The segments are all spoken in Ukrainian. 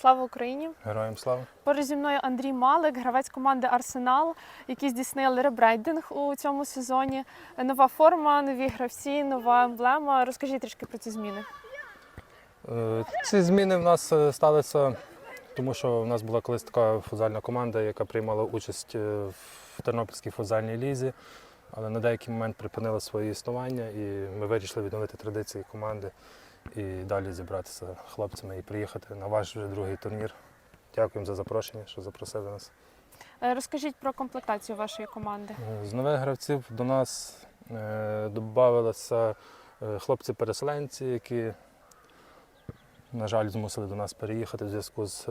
Слава Україні! Героям слава. Поруч зі мною Андрій Малик, гравець команди Арсенал, які здійснили ребрейдинг у цьому сезоні. Нова форма, нові гравці, нова емблема. Розкажіть трішки про ці зміни. Е, Ці зміни в нас е, сталися, тому що в нас була колись така футзальна команда, яка приймала участь е, в Тернопільській футзальній лізі, але на деякий момент припинила своє існування і ми вирішили відновити традиції команди і далі зібратися з хлопцями і приїхати на ваш вже другий турнір. Дякуємо за запрошення, що запросили нас. Е, Розкажіть про комплектацію вашої команди. Е, З нових гравців до нас е, додавалися хлопці-переселенці, які, на жаль, змусили до нас переїхати в зв'язку з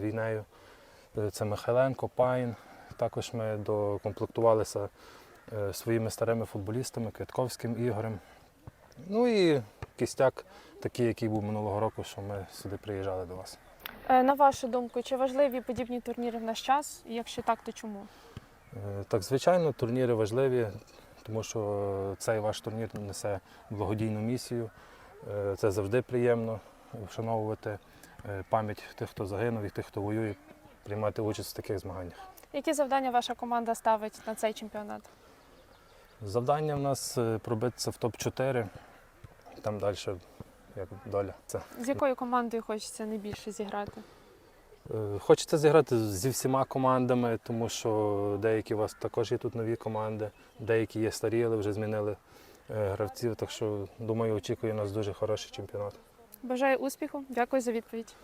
війнею. Це Михайленко, Пайн. Також ми докомплектувалися своїми старими футболістами, Квятковським Ігорем. Ну і кістяк такий, який був минулого року, що ми сюди приїжджали до вас. Е, На вашу думку, чи важливі подібні турніри в наш час? І Якщо так, то чому? Е, Так, звичайно, турніри важливі, тому що цей ваш турнір несе благодійну місію. Е, Це завжди приємно вшановувати пам'ять тих, хто загинув і тих, хто воює, приймати участь в таких змаганнях. Які завдання ваша команда ставить на цей чемпіонат? Завдання в нас пробитися в топ-4, там далі як доля. Це. З якою командою хочеться найбільше зіграти? Е, Хочеться зіграти зі всіма командами, тому що деякі у вас також є тут нові команди, деякі є старі, але вже змінили е, гравців. Так що, думаю, очікує нас дуже хороший чемпіонат. Бажаю успіху. Дякую за відповідь.